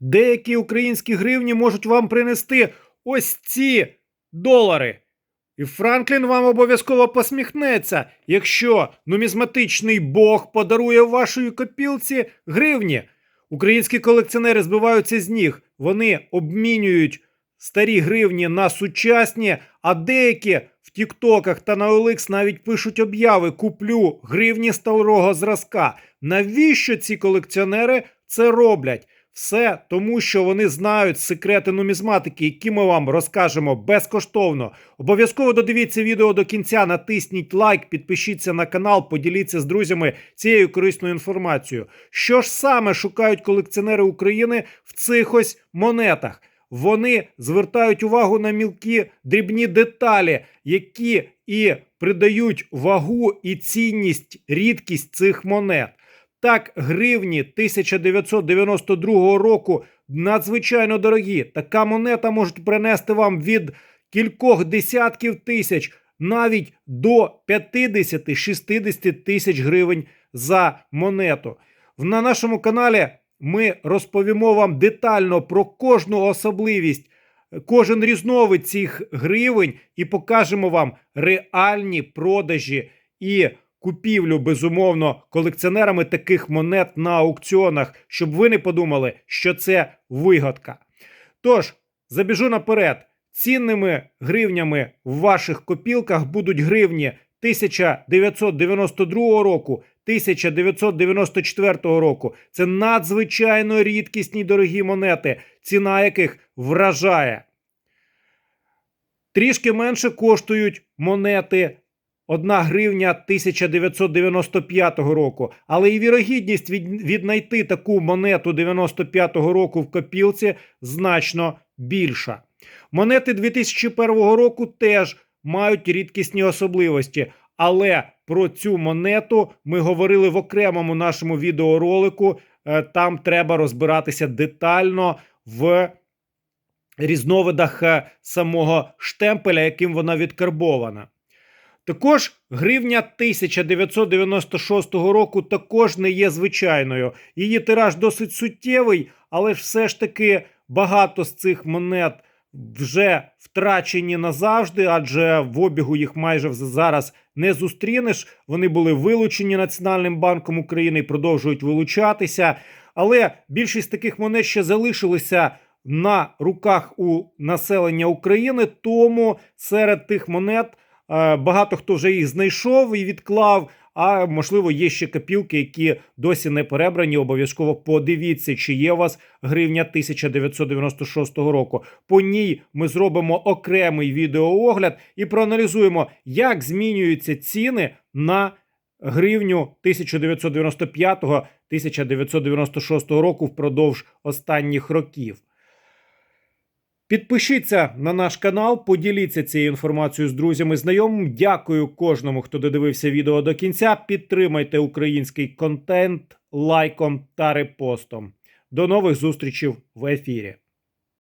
Деякі українські гривні можуть вам принести ось ці долари. І Франклін вам обов'язково посміхнеться, якщо нумізматичний бог подарує вашій копілці гривні. Українські колекціонери збиваються з ніг. Вони обмінюють старі гривні на сучасні, а деякі в Тіктоках та на OLX навіть пишуть обяви: куплю гривні старого зразка. Навіщо ці колекціонери це роблять? Все тому, що вони знають секрети нумізматики, які ми вам розкажемо безкоштовно. Обов'язково додивіться відео до кінця, натисніть лайк, підпишіться на канал, поділіться з друзями цією корисною інформацією. Що ж саме шукають колекціонери України в цих ось монетах? Вони звертають увагу на мілкі дрібні деталі, які і придають вагу і цінність, рідкість цих монет. Так, гривні 1992 року надзвичайно дорогі. Така монета може принести вам від кількох десятків тисяч навіть до 50-60 тисяч гривень за монету. На нашому каналі ми розповімо вам детально про кожну особливість, кожен різновид цих гривень і покажемо вам реальні продажі і купівлю, безумовно, колекціонерами таких монет на аукціонах, щоб ви не подумали, що це вигадка. Тож, забіжу наперед. Цінними гривнями в ваших копілках будуть гривні 1992 року, 1994 року. Це надзвичайно рідкісні дорогі монети, ціна яких вражає. Трішки менше коштують монети 1 гривня 1995 року, але і вірогідність від, віднайти таку монету 95-го року в копілці значно більша. Монети 2001 року теж мають рідкісні особливості, але про цю монету ми говорили в окремому нашому відеоролику. Е, Там треба розбиратися детально в різновидах е, самого штемпеля, яким вона відкарбована. Також гривня 1996 року також не є звичайною. Її тираж досить суттєвий, але ж все ж таки багато з цих монет вже втрачені назавжди, адже в обігу їх майже зараз не зустрінеш. Вони були вилучені Національним банком України і продовжують вилучатися. Але більшість таких монет ще залишилися на руках у населення України. Тому серед тих монет багато хто вже їх знайшов і відклав. А можливо, є ще копілки, які досі не перебрані. Обов'язково подивіться, чи є у вас гривня 1996 року. По ній ми зробимо окремий відеоогляд і проаналізуємо, як змінюються ціни на гривню 1995-1996 року впродовж останніх років. Підпишіться на наш канал, поділіться цією інформацією з друзями, знайомим. Дякую кожному, хто додивився відео до кінця. Підтримайте український контент лайком та репостом. До нових зустрічей в ефірі.